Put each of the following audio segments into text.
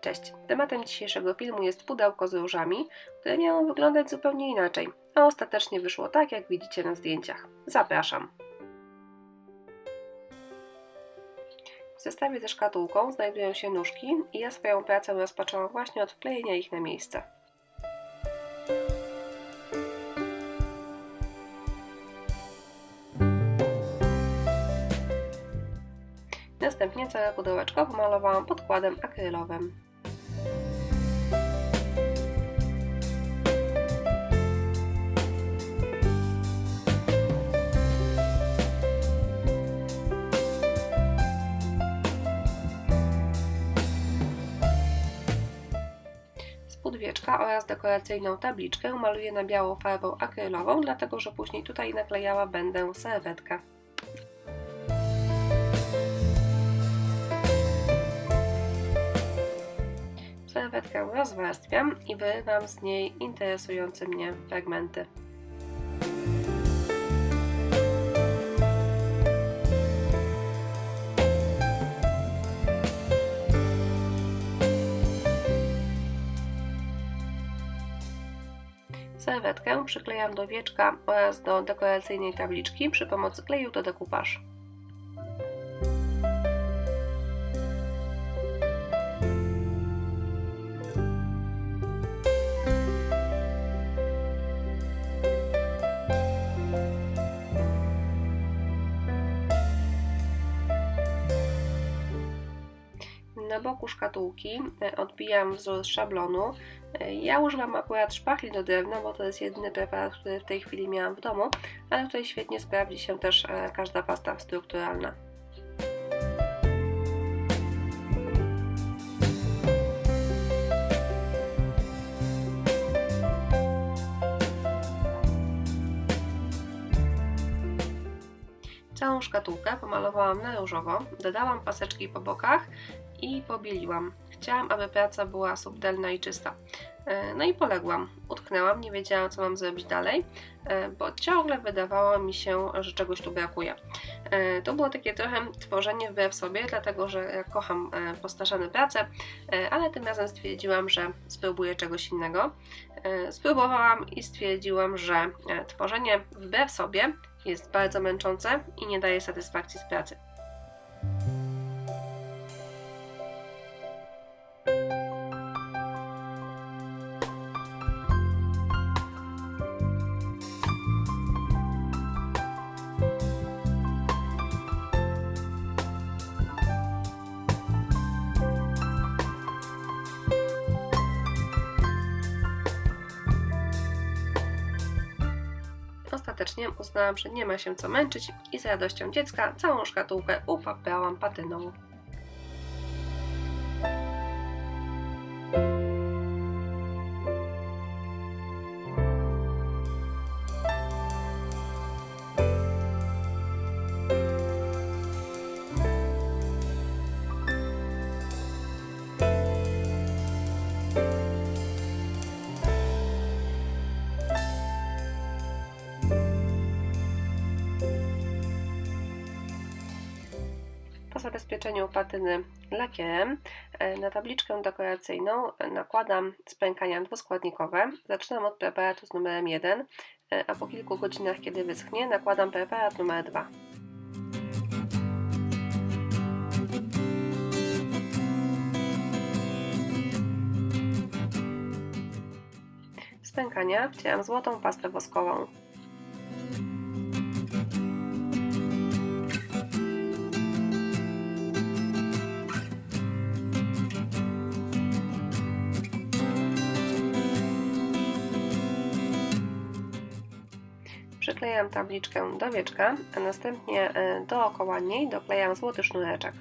Cześć! Tematem dzisiejszego filmu jest pudełko z różami, które miało wyglądać zupełnie inaczej, a ostatecznie wyszło tak, jak widzicie na zdjęciach. Zapraszam! W zestawie ze szkatułką znajdują się nóżki i ja swoją pracę rozpoczęłam właśnie od wklejenia ich na miejsce. Następnie całe pudełeczko pomalowałam podkładem akrylowym. Spód wieczka oraz dekoracyjną tabliczkę maluję na biało farbą akrylową, dlatego że później tutaj naklejała będę serwetkę. Serwetkę rozwarstwiam i wyrywam z niej interesujące mnie fragmenty. Przyklejam do wieczka oraz do dekoracyjnej tabliczki przy pomocy kleju do dekupaż. Na boku szkatułki e, odbijam wzór szablonu. E, Ja używam akurat szpachli do drewna, bo to jest jedyny preparat, który w tej chwili miałam w domu, ale tutaj świetnie sprawdzi się też e, każda pasta strukturalna. Całą szkatułkę pomalowałam na różowo, dodałam paseczki po bokach i pobieliłam. Chciałam, aby praca była subtelna i czysta. E, No i poległam. Utknęłam, nie wiedziałam, co mam zrobić dalej, e, bo ciągle wydawało mi się, że czegoś tu brakuje. E, To było takie trochę tworzenie wbrew sobie, dlatego że ja kocham postarzane prace, ale tym razem stwierdziłam, że spróbuję czegoś innego. Spróbowałam i stwierdziłam, że tworzenie wbrew sobie jest bardzo męczące i nie daje satysfakcji z pracy. Ostatecznie uznałam, że nie ma się co męczyć i z radością dziecka całą szkatułkę upaprałam patyną. Po zabezpieczeniu patyny lakierem e, na tabliczkę dekoracyjną nakładam spękania dwuskładnikowe. Zaczynam od preparatu z numerem 1, e, a po kilku godzinach, kiedy wyschnie, nakładam preparat numer 2. W spękania wcieram złotą pastę woskową. Przyklejam tabliczkę do wieczka, a następnie e, dookoła niej doklejam złoty sznureczek.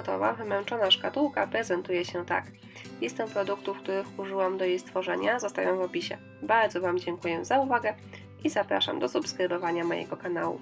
Gotowa, wymęczona szkatułka prezentuje się tak. Listę produktów, których użyłam do jej stworzenia zostawiam w opisie. Bardzo Wam dziękuję za uwagę i zapraszam do subskrybowania mojego kanału.